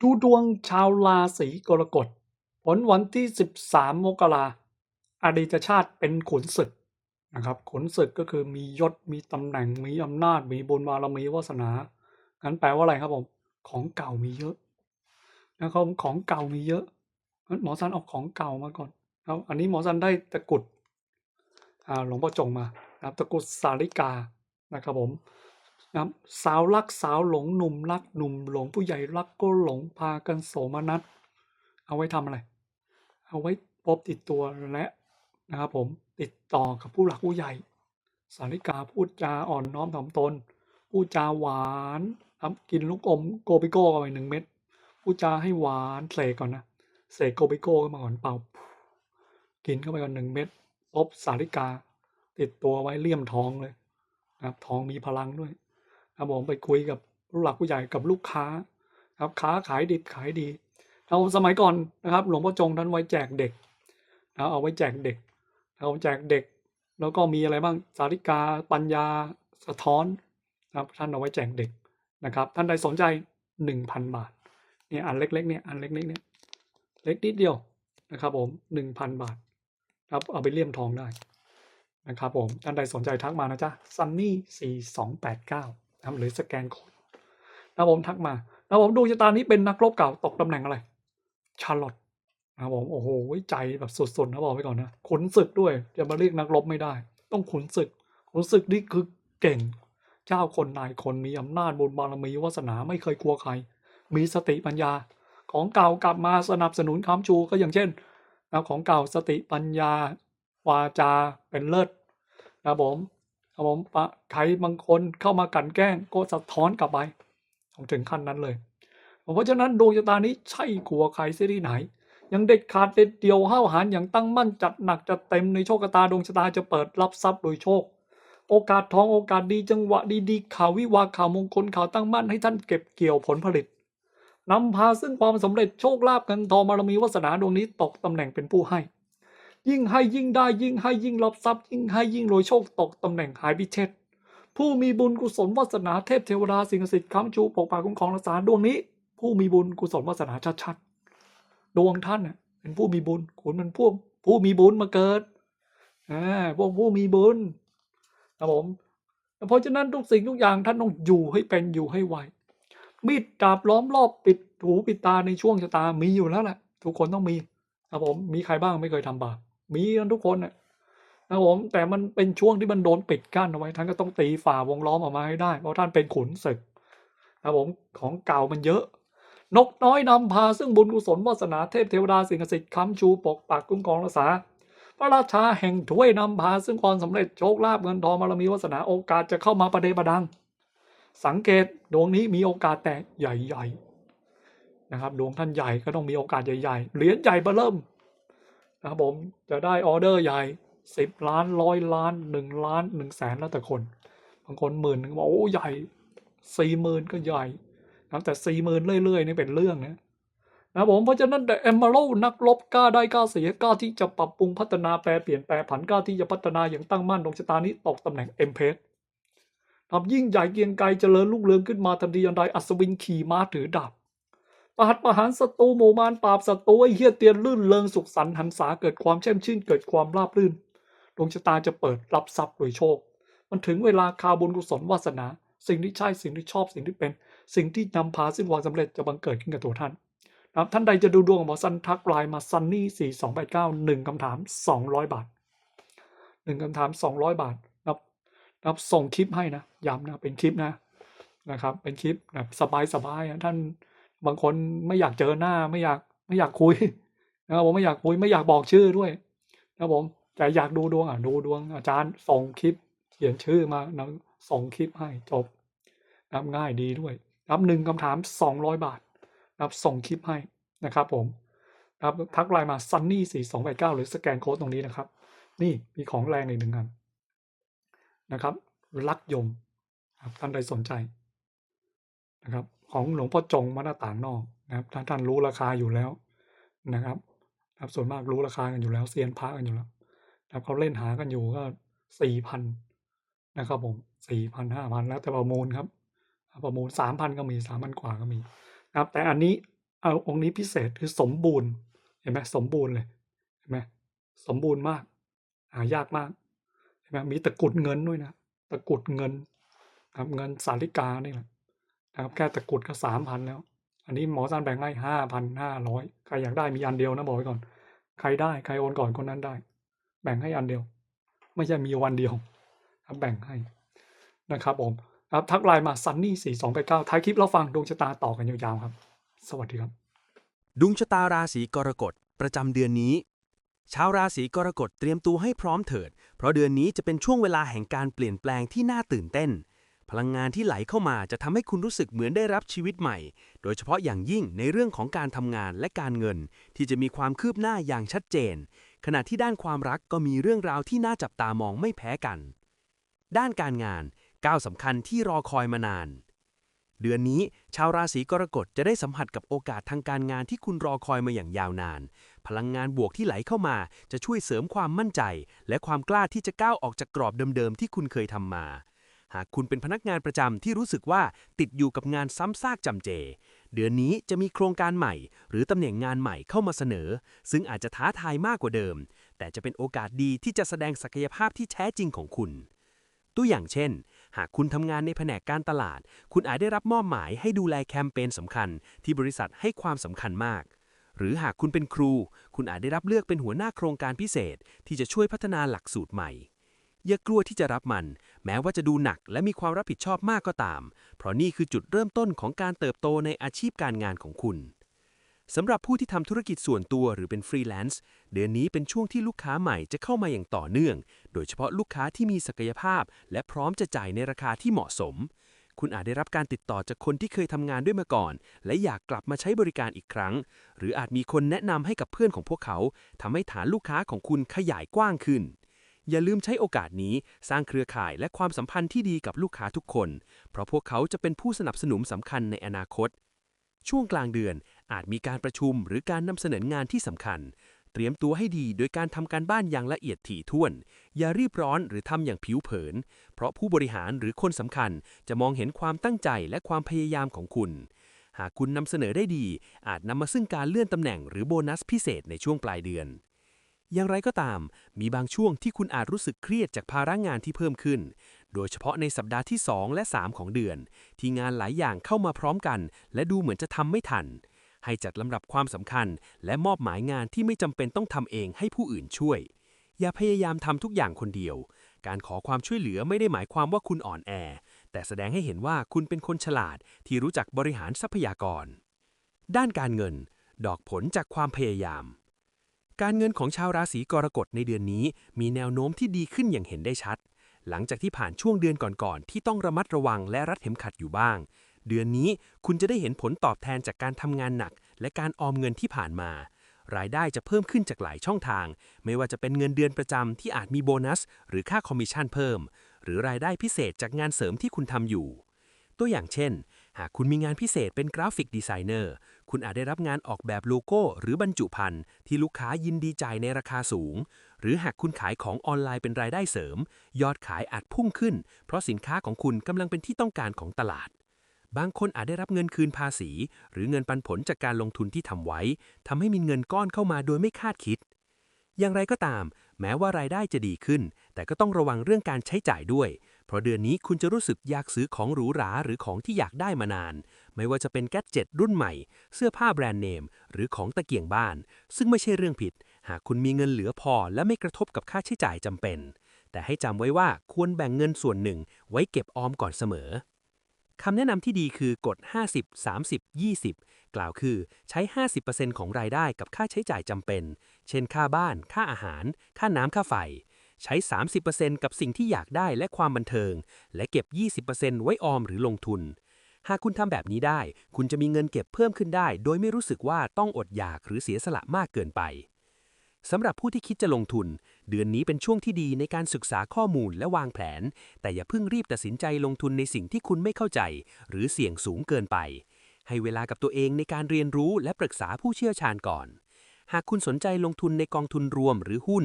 ดูดวงชาวราศีกรกฎผลวันที่ 13 มกราอดีตชาติเป็นขุนศึกนะครับขุนศึกก็คือมียศมีตำแหน่งมีอำนาจมีบุญบารมีวาสนางั้นแปลว่าอะไรครับผม ของเก่ามีเยอะนะครับของเก่ามีเยอะงั้นหมอซันเอาของเก่ามาก่อนครับอันนี้หมอซันได้ตะกุดหลวงพ่อจงมานะครับตะกุดสาริกานะครับผม นะสาวรักสาวหลงหนุ่มรักหนุ่มหลงผู้ใหญ่รักก็หลงพากันโสมนัสเอาไว้ทำอะไร เอาไว้พบติดตัวและนะครับผมติดต่อกับผู้หลักผู้ใหญ่ สาริกาพูดจาอ่อนน้อมถ่อมตนพูดจาหวานครับกินลูกอมโกปิโก้เข้าไปหนึ่งเม็ดพูดจาให้หวานเสกก่อนนะเสกโกปิโก้เข้ามาก่อนเป่า กินเข้าไปก่อนหนึ่งเม็ดพบสาริกา ติดตัวไว้เลี่ยมท้องเลยนะครับท้องมีพลังด้วย ครับผมไปคุยกับผู้หลักผู้ใหญ่กับลูกค้าครับค้าขายดิบขายดีเราสมัยก่อนนะครับ หลวงพ่อจงท่านไว้แจกเด็กนะเอาไว้แจกเด็กเอาแจกเด็ก แล้วก็มีอะไรบ้างสาริกา ปัญญาสะท้อนนะครับท่านเอาไว้แจกเด็กนะครับ ท่านใดสนใจหนึ่งพันบาทเนี่ยอันเล็กๆเนี่ยอันเล็กๆเนี่ยเล็กนิดเดียวนะครับ ผมหนึ่งพันบาทครับเอาไปเลี่ยมทองได้นะครับผมท่านใดสนใจทักมานะจ๊ะ sunny สี่สองแปดเก้า นะครับหรือสแกนโค้ดนะผมทักมานะผมดวงชะตานี้เป็นนักรบเก่าตกตำแหน่งอะไร ชาร์ลอตนะผมโอ้โหใจแบบสุดๆนะบอกไว้ก่อนนะขุนศึกด้วยจะมาเรียกนักรบไม่ได้ ต้องขุนศึกขุนศึกนี่คือเก่ง เจ้าคนนายคนมีอำนาจบุญบารมีวาสนาไม่เคยกลัวใคร มีสติปัญญา ของเก่ากลับมาสนับสนุนค้ำชูก็อย่างเช่นนะของเก่าสติปัญญาวาจาเป็นเลิศนะผม ครับผมใครบางคนเข้ามากันแกล้งก็สะท้อนกลับไปถึงขั้นนั้นเลย เพราะฉะนั้นดวงชะตานี้ใช่กลัวใครเสียที่ไหน ยังเด็ดขาดเด็ดเดียวห้าวหาญอย่างตั้งมั่นจัดหนักจัดเต็มในโชคชะตาดวงชะตาจะเปิดรับทรัพย์โดยโชค โอกาสทองโอกาสดีจังหวะดีๆข่าววิวาข่าวมงคลข่าวตั้งมั่นให้ท่านเก็บเกี่ยวผลผลิตนำพาซึ่งความสำเร็จโชคลาภเงินทองบารมีวาสนาดวงนี้ตกตำแหน่งเป็นผู้ให้ ยิ่งให้ยิ่งได้ยิ่งให้ยิ่งรับทรัพย์ยิ่งให้ยิ่งรวยโชคตกตำแหน่งหายพิเชษผู้มีบุญกุศลวาสนาเทพเทวดาสิ่งศักดิ์สิทธิ์ค้ำชูปกปักคุ้มครองรักษาดวงนี้ ผู้มีบุญกุศลวาสนาชัดๆดวงท่านน่ะเป็นผู้มีบุญคุณเป็นผู้ผู้มีบุญมาเกิดอ่าพวกผู้มีบุญครับผมเพราะฉะนั้นทุกสิ่งทุกอย่างท่านต้องอยู่ให้เป็นอยู่ให้ไวมีดดาบล้อมรอบปิดหูปิดตาในช่วงชะตามีอยู่แล้วแหละทุกคนต้องมีครับผมมีใครบ้างไม่เคยทำบาป มีกันทุกคนนะนะครับผมแต่มันเป็นช่วงที่มันโดนปิดกั้นเอาไว้ท่านก็ต้องตีฝ่าวงล้อมออกมาให้ได้ เพราะท่านเป็นขุนศึกนะครับผมของเก่ามันเยอะ นกน้อยนำพาซึ่งบุญกุศลวาสนาเทพเทวดาสิ่งศักดิ์สิทธิ์ค้ำชูปกปักคุ้มครองรักษาพระราชาแห่งถ้วยนำพาซึ่งความสำเร็จโชคลาภเงินทองบารมีวาสนาโอกาสจะเข้ามาประเดประดัง สังเกตดวงนี้มีโอกาสแตกใหญ่ๆนะครับดวงท่านใหญ่ก็ต้องมีโอกาสใหญ่ๆเหรียญใหญ่เบเริ่ม นะครับผมจะได้ออเดอร์ใหญ่สิบล้านร้อยล้านหนึ่งล้านหนึ่งแสนแล้วแต่คน บางคนหมื่นนึงบอกโอ้ใหญ่สี่หมื่นก็ใหญ่นะแต่สี่หมื่นเรื่อยๆนี่เป็นเรื่องนะนะผมเพราะฉะนั้นแต่เอมเบลนักลบกล้าได้กล้าเสียกล้าที่จะปรับปรุงพัฒนาแปลเปลี่ยนแปลผันกล้าที่จะพัฒนาอย่างตั้งมั่นดวงชะตานี้ตกตำแหน่งเอ็มเพสทำยิ่งใหญ่เกียงไกรเจริญรุ่งเรืองขึ้นมาทันทีทันใดอัศวินขี่ม้าถือดาบ ประหัตประหารศัตรูหมู่มารปราบศัตรูไอ้เฮียเตียนลื่นเริงสุขสันต์หันษาเกิดความแช่มชื่นเกิดความราบรื่นดวงชะตาจะเปิดรับทรัพย์โดยโชค มันถึงเวลาคาบุญกุศลวาสนา สิ่งที่ใช่สิ่งที่ชอบสิ่งที่เป็น สิ่งที่นำพาซึ่งความสำเร็จจะบังเกิดขึ้นกับตัวท่านนะท่านใดจะดูดวงของหมอซันทักไลน์มาซันนี่สี่สองแปดเก้าหนึ่งคำถามสองร้อยบาทหนึ่งคำถามสองร้อยบาทนะครับนะครับส่งคลิปให้นะย้ำนะเป็นคลิปนะนะครับ เป็นคลิปแบบสบายๆนะท่าน บางคนไม่อยากเจอหน้าไม่อยากไม่อยากคุยนะครับผมไม่อยากคุยไม่อยากบอกชื่อด้วยนะครับผมแต่อยากดูดวงอะดูดวงอาจารย์ส่งคลิป เขียนชื่อมานะส่งคลิปให้จบนะครับง่ายดีด้วยนับหนึ่งคำถามสองร้อยบาทนับส่งคลิปให้นะครับผมนะครับทักไลน์มา sunny สี่สองแปดเก้าหรือสแกนโค้ดตรงนี้นะครับ นี่มีของแรงอีกหนึ่งอันนะครับรักยมครับท่านใดสนใจนะครับ ของหลวงพ่อจงมาหน้าต่างนอกนะครับท่านท่านรู้ราคาอยู่แล้วนะครับครับส่วนมากรู้ราคากันอยู่แล้วเซียนพระกันอยู่แล้วนะครับเขาเล่นหากันอยู่ก็สี่พันนะครับผมสี่พันห้าพันแล้วแต่ประมูลครับประมูลสามพันก็มีสามพันกว่าก็มีนะครับ แต่อันนี้เอาองค์นี้พิเศษคือสมบูรณ์เห็นไหมสมบูรณ์เลยเห็นไหมสมบูรณ์มากหายากมากเห็นไหมมีตะกุดเงินด้วยนะตะกุดเงินครับเงินสาริกานี่แหละ นะครับแค่ตะกุดก็สามพันแล้ว อันนี้หมอซันแบ่งให้ห้าพันห้าร้อยใครอยากได้มีอันเดียวนะบอกไว้ก่อน ใครได้ใครโอนก่อนคนนั้นได้ แบ่งให้อันเดียว ไม่ใช่มีวันเดียวครับแบ่งให้นะครับผมครับทักไลน์มาซันนี่สี่สองแปเก้าท้ายคลิปเราฟังดวงชะตาต่อกันยาวๆครับ สวัสดีครับดวงชะตาราศีกรกฎประจำเดือนนี้ ชาวราศีกรกฎเตรียมตัวให้พร้อมเถิด เพราะเดือนนี้จะเป็นช่วงเวลาแห่งการเปลี่ยนแปลงที่น่าตื่นเต้น พลังงานที่ไหลเข้ามาจะทำให้คุณรู้สึกเหมือนได้รับชีวิตใหม่ โดยเฉพาะอย่างยิ่งในเรื่องของการทำงานและการเงิน ที่จะมีความคืบหน้าอย่างชัดเจน ขณะที่ด้านความรักก็มีเรื่องราวที่น่าจับตามองไม่แพ้กัน ด้านการงานก้าวสำคัญที่รอคอยมานาน เดือนนี้ชาวราศีกรกฎจะได้สัมผัสกับโอกาสทางการงานที่คุณรอคอยมาอย่างยาวนาน พลังงานบวกที่ไหลเข้ามาจะช่วยเสริมความมั่นใจ และความกล้าที่จะก้าวออกจากกรอบเดิมๆที่คุณเคยทำมา หากคุณเป็นพนักงานประจำที่รู้สึกว่าติดอยู่กับงานซ้ำซากจำเจ เดือนนี้จะมีโครงการใหม่ หรือตำแหน่งงานใหม่เข้ามาเสนอ ซึ่งอาจจะท้าทายมากกว่าเดิม แต่จะเป็นโอกาสดีที่จะแสดงศักยภาพที่แท้จริงของคุณ ตัวอย่างเช่น หากคุณทำงานในแผนกการตลาด คุณอาจได้รับมอบหมายให้ดูแลแคมเปญสำคัญ ที่บริษัทให้ความสำคัญมากหรือหากคุณเป็นครู คุณอาจได้รับเลือกเป็นหัวหน้าโครงการพิเศษ ที่จะช่วยพัฒนาหลักสูตรใหม่ อย่ากลัวที่จะรับมัน แม้ว่าจะดูหนักและมีความรับผิดชอบมากก็ตาม เพราะนี่คือจุดเริ่มต้นของการเติบโตในอาชีพการงานของคุณสำหรับผู้ที่ทำธุรกิจส่วนตัวหรือเป็นฟรีแลนซ์เดือนนี้เป็นช่วงที่ลูกค้าใหม่จะเข้ามาอย่างต่อเนื่อง โดยเฉพาะลูกค้าที่มีศักยภาพ และพร้อมจะจ่ายในราคาที่เหมาะสม คุณอาจได้รับการติดต่อจากคนที่เคยทำงานด้วยมาก่อน และอยากกลับมาใช้บริการอีกครั้ง หรืออาจมีคนแนะนำให้กับเพื่อนของพวกเขาทำให้ฐานลูกค้าของคุณขยายกว้างขึ้น อย่าลืมใช้โอกาสนี้สร้างเครือข่ายและความสัมพันธ์ที่ดีกับลูกค้าทุกคน เพราะพวกเขาจะเป็นผู้สนับสนุนสำคัญในอนาคต ช่วงกลางเดือนอาจมีการประชุมหรือการนำเสนองานที่สำคัญ เตรียมตัวให้ดีโดยการทำการบ้านอย่างละเอียดถี่ถ้วน อย่ารีบร้อนหรือทำอย่างผิวเผิน เพราะผู้บริหารหรือคนสำคัญจะมองเห็นความตั้งใจและความพยายามของคุณหากคุณนำเสนอได้ดี อาจนำมาซึ่งการเลื่อนตำแหน่งหรือโบนัสพิเศษในช่วงปลายเดือน อย่างไรก็ตาม มีบางช่วงที่คุณอาจรู้สึกเครียดจากภาระงานที่เพิ่มขึ้น โดยเฉพาะในสัปดาห์ที่ 2 และ 3 ของเดือน ที่งานหลายอย่างเข้ามาพร้อมกัน และดูเหมือนจะทำไม่ทัน ให้จัดลำดับความสำคัญ และมอบหมายงานที่ไม่จำเป็นต้องทำเองให้ผู้อื่นช่วย อย่าพยายามทำทุกอย่างคนเดียว การขอความช่วยเหลือไม่ได้หมายความว่าคุณอ่อนแอ แต่แสดงให้เห็นว่าคุณเป็นคนฉลาด ที่รู้จักบริหารทรัพยากร ด้านการเงิน ดอกผลจากความพยายาม การเงินของชาวราศีกรกฎในเดือนนี้ มีแนวโน้มที่ดีขึ้นอย่างเห็นได้ชัด หลังจากที่ผ่านช่วงเดือนก่อนๆที่ต้องระมัดระวังและรัดเข็มขัดอยู่บ้าง เดือนนี้คุณจะได้เห็นผลตอบแทนจากการทำงานหนัก และการออมเงินที่ผ่านมา รายได้จะเพิ่มขึ้นจากหลายช่องทาง ไม่ว่าจะเป็นเงินเดือนประจำที่อาจมีโบนัส หรือค่าคอมมิชชั่นเพิ่ม หรือรายได้พิเศษจากงานเสริมที่คุณทำอยู่ ตัวอย่างเช่น หากคุณมีงานพิเศษเป็นกราฟิกดีไซเนอร์ คุณอาจได้รับงานออกแบบโลโก้ หรือบรรจุภัณฑ์ที่ลูกค้ายินดีจ่ายในราคาสูง หรือหากคุณขายของออนไลน์เป็นรายได้เสริม ยอดขายอาจพุ่งขึ้น เพราะสินค้าของคุณกำลังเป็นที่ต้องการของตลาด บางคนอาจได้รับเงินคืนภาษี หรือเงินปันผลจากการลงทุนที่ทำไว้ทำให้มีเงินก้อนเข้ามาโดยไม่คาดคิด อย่างไรก็ตาม แม้ว่ารายได้จะดีขึ้น แต่ก็ต้องระวังเรื่องการใช้จ่ายด้วย เพราะเดือนนี้คุณจะรู้สึกอยากซื้อของหรูหราหรือของที่อยากได้มานาน ไม่ว่าจะเป็นแกดเจ็ตรุ่นใหม่ เสื้อผ้าแบรนด์เนม หรือของตะเกียงบ้าน ซึ่งไม่ใช่เรื่องผิด หากคุณมีเงินเหลือพอและไม่กระทบกับค่าใช้จ่ายจำเป็น แต่ให้จำไว้ว่าควรแบ่งเงินส่วนหนึ่ง ไว้เก็บออมก่อนเสมอคำแนะนำที่ดีคือกฎ50 30 20 กล่าวคือใช้ 50%ของรายได้กับค่าใช้จ่ายจำเป็น เช่นค่าบ้าน ค่าอาหาร ค่าน้ำค่าไฟ ใช้ 30%กับสิ่งที่อยากได้และความบันเทิง และเก็บ 20%ไว้ออมหรือลงทุน หากคุณทำแบบนี้ได้ คุณจะมีเงินเก็บเพิ่มขึ้นได้ โดยไม่รู้สึกว่าต้องอดอยากหรือเสียสละมากเกินไปสำหรับผู้ที่คิดจะลงทุน เดือนนี้เป็นช่วงที่ดีในการศึกษาข้อมูลและวางแผน แต่อย่าเพิ่งรีบตัดสินใจลงทุนในสิ่งที่คุณไม่เข้าใจ หรือเสี่ยงสูงเกินไป ให้เวลากับตัวเองในการเรียนรู้และปรึกษาผู้เชี่ยวชาญก่อน หากคุณสนใจลงทุนในกองทุนรวมหรือหุ้น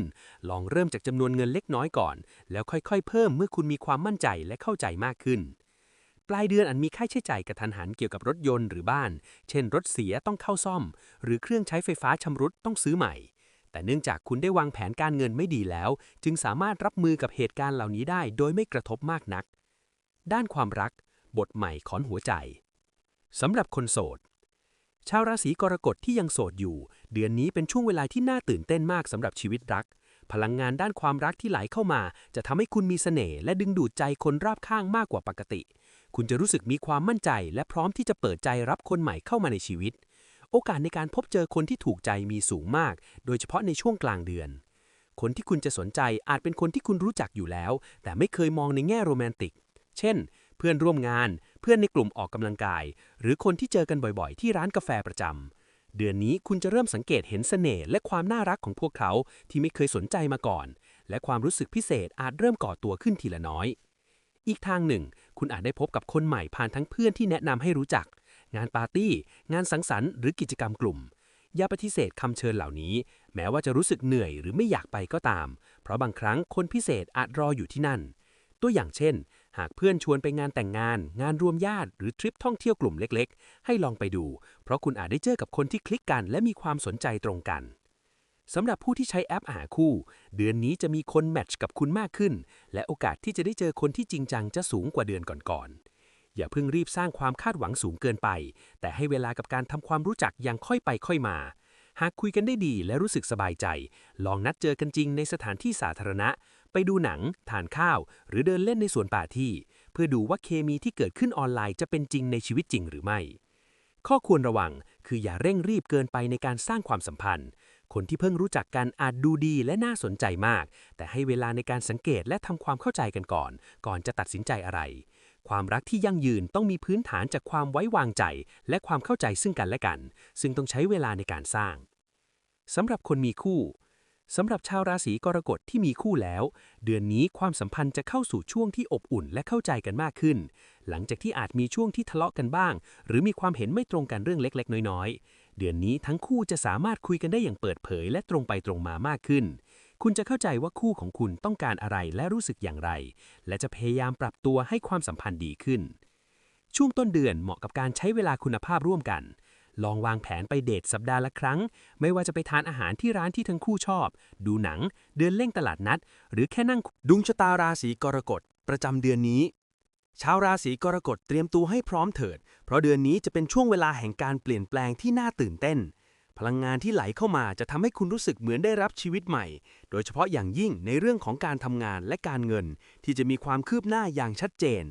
ลองเริ่มจากจำนวนเงินเล็กน้อยก่อน แล้วค่อยๆ เพิ่มเมื่อคุณมีความมั่นใจและเข้าใจมากขึ้น ปลายเดือนอาจมีค่าใช้จ่ายกระทันหันเกี่ยวกับรถยนต์หรือบ้าน เช่น รถเสียต้องเข้าซ่อม หรือเครื่องใช้ไฟฟ้าชำรุดต้องซื้อใหม่ แต่เนื่องจากคุณได้วางแผนการเงินไม่ดีแล้ว จึงสามารถรับมือกับเหตุการณ์เหล่านี้ได้ โดยไม่กระทบมากนัก ด้านความรัก บทใหม่ขอนหัวใจสำหรับคนโสด ชาวราศีกรกฎที่ยังโสดอยู่ เดือนนี้เป็นช่วงเวลาที่น่าตื่นเต้นมากสำหรับชีวิตรัก พลังงานด้านความรักที่ไหลเข้ามา จะทำให้คุณมีเสน่ห์และดึงดูดใจคนรอบข้างมากกว่าปกติ คุณจะรู้สึกมีความมั่นใจ และพร้อมที่จะเปิดใจรับคนใหม่เข้ามาในชีวิต โอกาสในการพบเจอคนที่ถูกใจมีสูงมาก โดยเฉพาะในช่วงกลางเดือน คนที่คุณจะสนใจอาจเป็นคนที่คุณรู้จักอยู่แล้ว แต่ไม่เคยมองในแง่โรแมนติก เช่น เพื่อนร่วมงาน เพื่อนในกลุ่มออกกำลังกาย หรือคนที่เจอกันบ่อยๆ ที่ร้านกาแฟประจำเดือนนี้คุณจะเริ่มสังเกตเห็นเสน่ห์และความน่ารักของพวกเขาที่ไม่เคยสนใจมาก่อน และความรู้สึกพิเศษอาจเริ่มก่อตัวขึ้นทีละน้อย อีกทางหนึ่ง คุณอาจได้พบกับคนใหม่ผ่านทั้งเพื่อนที่แนะนำให้รู้จัก งานปาร์ตี้ งานสังสรรค์หรือกิจกรรมกลุ่มอย่าปฏิเสธคำเชิญเหล่านี้ แม้ว่าจะรู้สึกเหนื่อยหรือไม่อยากไปก็ตาม เพราะบางครั้งคนพิเศษอาจรออยู่ที่นั่น ตัวอย่างเช่น หากเพื่อนชวนไปงานแต่งงาน งานรวมญาติ หรือทริปท่องเที่ยวกลุ่มเล็กๆ ให้ลองไปดู เพราะคุณอาจได้เจอกับคนที่คลิกกัน และมีความสนใจตรงกันสำหรับผู้ที่ใช้แอปหาคู่ เดือนนี้จะมีคนแมทช์กับคุณมากขึ้น และโอกาสที่จะได้เจอคนที่จริงจังจะสูงกว่าเดือนก่อนๆ อย่าเพิ่งรีบสร้างความคาดหวังสูงเกินไป แต่ให้เวลากับการทำความรู้จักอย่างค่อยไปค่อยมา หากคุยกันได้ดีและรู้สึกสบายใจ ลองนัดเจอกันจริงในสถานที่สาธารณะ ไปดูหนัง ทานข้าว หรือเดินเล่นในสวนป่าที่ เพื่อดูว่าเคมีที่เกิดขึ้นออนไลน์จะเป็นจริงในชีวิตจริงหรือไม่ ข้อควรระวังคืออย่าเร่งรีบเกินไปในการสร้างความสัมพันธ์ คนที่เพิ่งรู้จักกันอาจดูดีและน่าสนใจมาก แต่ให้เวลาในการสังเกตและทำความเข้าใจกันก่อน ก่อนจะตัดสินใจอะไร ความรักที่ยั่งยืนต้องมีพื้นฐานจากความไว้วางใจ และความเข้าใจซึ่งกันและกัน ซึ่งต้องใช้เวลาในการสร้างสำหรับคนมีคู่ สำหรับชาวราศีกรกฎที่มีคู่แล้ว เดือนนี้ความสัมพันธ์จะเข้าสู่ช่วงที่อบอุ่นและเข้าใจกันมากขึ้น หลังจากที่อาจมีช่วงที่ทะเลาะกันบ้าง หรือมีความเห็นไม่ตรงกันเรื่องเล็ก ๆ น้อย ๆ เดือนนี้ทั้งคู่จะสามารถคุยกันได้อย่างเปิดเผย และตรงไปตรงมามากขึ้น คุณจะเข้าใจว่าคู่ของคุณต้องการอะไรและรู้สึกอย่างไร และจะพยายามปรับตัวให้ความสัมพันธ์ดีขึ้น ช่วงต้นเดือนเหมาะกับการใช้เวลาคุณภาพร่วมกัน ลองวางแผนไปเดทสัปดาห์ละครั้ง ไม่ว่าจะไปทานอาหารที่ร้านที่ทั้งคู่ชอบ ดูหนัง เดินเล่นตลาดนัด หรือแค่นั่งดวงชะตาราศีกรกฎประจำเดือนนี้ชาวราศีกรกฎเตรียมตัวให้พร้อมเถิด เพราะเดือนนี้จะเป็นช่วงเวลาแห่งการเปลี่ยนแปลงที่น่าตื่นเต้น พลังงานที่ไหลเข้ามาจะทำให้คุณรู้สึกเหมือนได้รับชีวิตใหม่ โดยเฉพาะอย่างยิ่งในเรื่องของการทำงานและการเงิน ที่จะมีความคืบหน้าอย่างชัดเจน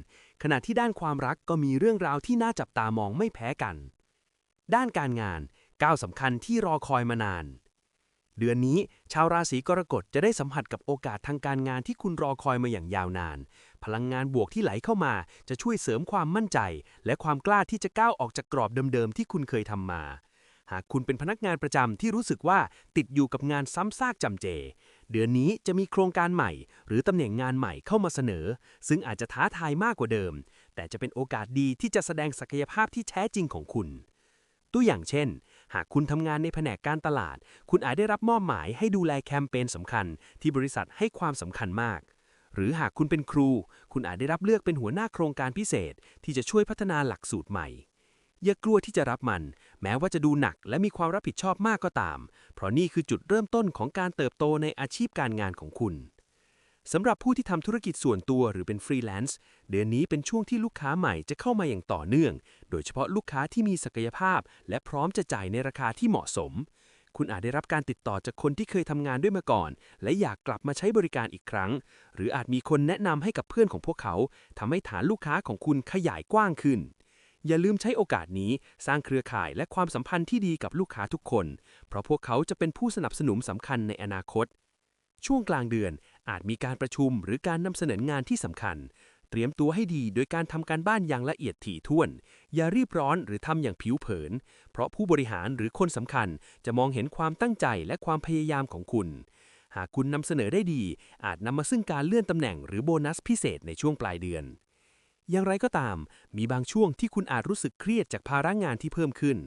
ขณะที่ด้านความรักก็มีเรื่องราวที่น่าจับตามองไม่แพ้กัน ด้านการงานก้าวสำคัญที่รอคอยมานาน เดือนนี้ชาวราศีกรกฎจะได้สัมผัสกับโอกาสทางการงานที่คุณรอคอยมาอย่างยาวนาน พลังงานบวกที่ไหลเข้ามาจะช่วยเสริมความมั่นใจ และความกล้าที่จะก้าวออกจากกรอบเดิมๆที่คุณเคยทำมา หากคุณเป็นพนักงานประจำที่รู้สึกว่าติดอยู่กับงานซ้ำซากจำเจ เดือนนี้จะมีโครงการใหม่ หรือตำแหน่งงานใหม่เข้ามาเสนอ ซึ่งอาจจะท้าทายมากกว่าเดิม แต่จะเป็นโอกาสดีที่จะแสดงศักยภาพที่แท้จริงของคุณ ตัวอย่างเช่น หากคุณทำงานในแผนกการตลาด คุณอาจได้รับมอบหมายให้ดูแลแคมเปญสำคัญ ที่บริษัทให้ความสำคัญมาก หรือหากคุณเป็นครู คุณอาจได้รับเลือกเป็นหัวหน้าโครงการพิเศษ ที่จะช่วยพัฒนาหลักสูตรใหม่ อย่ากลัวที่จะรับมัน แม้ว่าจะดูหนักและมีความรับผิดชอบมากก็ตาม เพราะนี่คือจุดเริ่มต้นของการเติบโตในอาชีพการงานของคุณ สำหรับผู้ที่ทำธุรกิจส่วนตัวหรือเป็นฟรีแลนซ์เดือนนี้เป็นช่วงที่ลูกค้าใหม่จะเข้ามาอย่างต่อเนื่อง โดยเฉพาะลูกค้าที่มีศักยภาพ และพร้อมจะจ่ายในราคาที่เหมาะสม คุณอาจได้รับการติดต่อจากคนที่เคยทำงานด้วยมาก่อน และอยากกลับมาใช้บริการอีกครั้ง หรืออาจมีคนแนะนำให้กับเพื่อนของพวกเขาทำให้ฐานลูกค้าของคุณขยายกว้างขึ้นอย่าลืมใช้โอกาสนี้สร้างเครือข่ายและความสัมพันธ์ที่ดีกับลูกค้าทุกคน เพราะพวกเขาจะเป็นผู้สนับสนุนสำคัญในอนาคต ช่วงกลางเดือน อาจมีการประชุมหรือการนำเสนองานที่สำคัญ เตรียมตัวให้ดีโดยการทำการบ้านอย่างละเอียดถี่ถ้วน อย่ารีบร้อนหรือทำอย่างผิวเผิน เพราะผู้บริหารหรือคนสำคัญจะมองเห็นความตั้งใจและความพยายามของคุณ หากคุณนำเสนอได้ดี อาจนำมาซึ่งการเลื่อนตำแหน่งหรือโบนัสพิเศษในช่วงปลายเดือนอย่างไรก็ตาม มีบางช่วงที่คุณอาจรู้สึกเครียดจากภาระงานที่เพิ่มขึ้น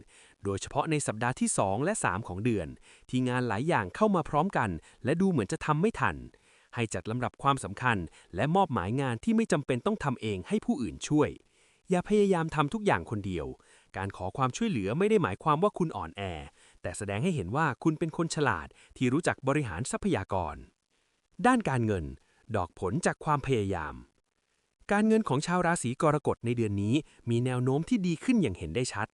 โดยเฉพาะในสัปดาห์ที่ 2 และ 3 ของเดือน ที่งานหลายอย่างเข้ามาพร้อมกัน และดูเหมือนจะทำไม่ทัน ให้จัดลำดับความสำคัญ และมอบหมายงานที่ไม่จำเป็นต้องทำเองให้ผู้อื่นช่วย อย่าพยายามทำทุกอย่างคนเดียว การขอความช่วยเหลือไม่ได้หมายความว่าคุณอ่อนแอ แต่แสดงให้เห็นว่าคุณเป็นคนฉลาดที่รู้จักบริหารทรัพยากร ด้านการเงิน ดอกผลจากความพยายาม การเงินของชาวราศีกรกฎในเดือนนี้ มีแนวโน้มที่ดีขึ้นอย่างเห็นได้ชัด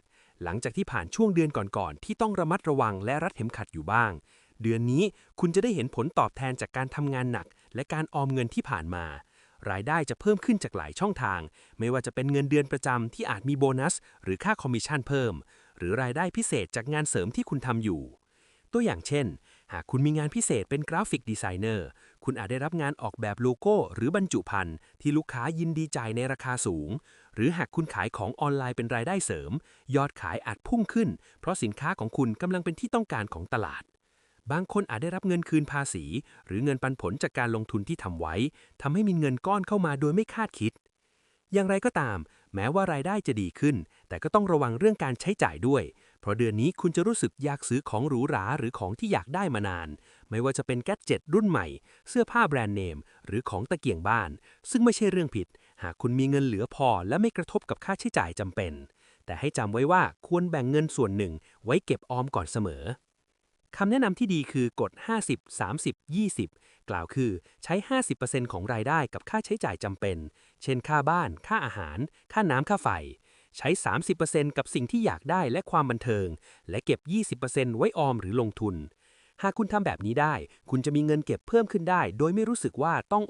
หลังจากที่ผ่านช่วงเดือนก่อนๆที่ต้องระมัดระวังและรัดเข็มขัดอยู่บ้าง เดือนนี้คุณจะได้เห็นผลตอบแทนจากการทำงานหนัก และการออมเงินที่ผ่านมา รายได้จะเพิ่มขึ้นจากหลายช่องทาง ไม่ว่าจะเป็นเงินเดือนประจำที่อาจมีโบนัส หรือค่าคอมมิชชั่นเพิ่ม หรือรายได้พิเศษจากงานเสริมที่คุณทำอยู่ ตัวอย่างเช่น หากคุณมีงานพิเศษเป็นกราฟิกดีไซเนอร์ คุณอาจได้รับงานออกแบบโลโก้ หรือบรรจุภัณฑ์ที่ลูกค้ายินดีจ่ายในราคาสูง หรือหากคุณขายของออนไลน์เป็นรายได้เสริม ยอดขายอาจพุ่งขึ้น เพราะสินค้าของคุณกำลังเป็นที่ต้องการของตลาด บางคนอาจได้รับเงินคืนภาษี หรือเงินปันผลจากการลงทุนที่ทำไว้ทำให้มีเงินก้อนเข้ามาโดยไม่คาดคิด อย่างไรก็ตาม แม้ว่ารายได้จะดีขึ้น แต่ก็ต้องระวังเรื่องการใช้จ่ายด้วย เพราะเดือนนี้คุณจะรู้สึกอยากซื้อของหรูหราหรือของที่อยากได้มานาน ไม่ว่าจะเป็นแกดเจ็ตรุ่นใหม่ เสื้อผ้าแบรนด์เนม หรือของตะเกียงบ้าน ซึ่งไม่ใช่เรื่องผิด หากคุณมีเงินเหลือพอ และไม่กระทบกับค่าใช้จ่ายจำเป็น แต่ให้จำไว้ว่าควรแบ่งเงินส่วนหนึ่ง ไว้เก็บออมก่อนเสมอ คำแนะนำที่ดีคือกด 50 30 20 กล่าวคือใช้ 50%ของรายได้กับค่าใช้จ่ายจำเป็น เช่นค่าบ้าน ค่าอาหาร ค่าน้ำค่าไฟ ใช้ 30%กับสิ่งที่อยากได้และความบันเทิง และเก็บ 20%ไว้ออมหรือลงทุน หากคุณทำแบบนี้ได้ คุณจะมีเงินเก็บเพิ่มขึ้นได้ โดยไม่รู้สึกว่าต้อง